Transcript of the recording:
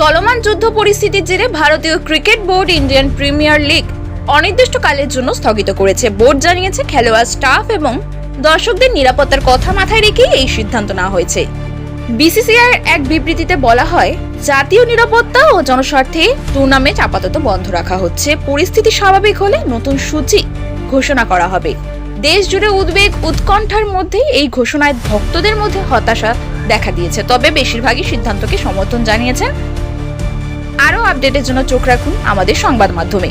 চলমান যুদ্ধ পরিস্থিতির জেরে ভারতীয় cricket board Indian premier league অনির্দিষ্টকালের জন্য স্থগিত করেছে। বোর্ড জানিয়েছে, খেলোয়াড় স্টাফ এবং দর্শকদের নিরাপত্তার কথা মাথায় রেখেই এই সিদ্ধান্ত নেওয়া হয়েছে। বিসিসিআই এক বিবৃতিতে বলা হয়, জাতীয় নিরাপত্তা ও জনস্বার্থে টুর্নামেন্ট আপাতত বন্ধ রাখা হচ্ছে। পরিস্থিতি স্বাভাবিক হলে নতুন সূচি ঘোষণা করা হবে। দেশ জুড়ে উদ্বেগ, উৎকণ্ঠার মধ্যে এই ঘোষণায় ভক্তদের মধ্যে হতাশা দেখা দিয়েছে। তবে বেশিরভাগই সিদ্ধান্তকে সমর্থন জানিয়েছেন আরও আপডেটের জন্য চোখ রাখুন আমাদের সংবাদ মাধ্যমে।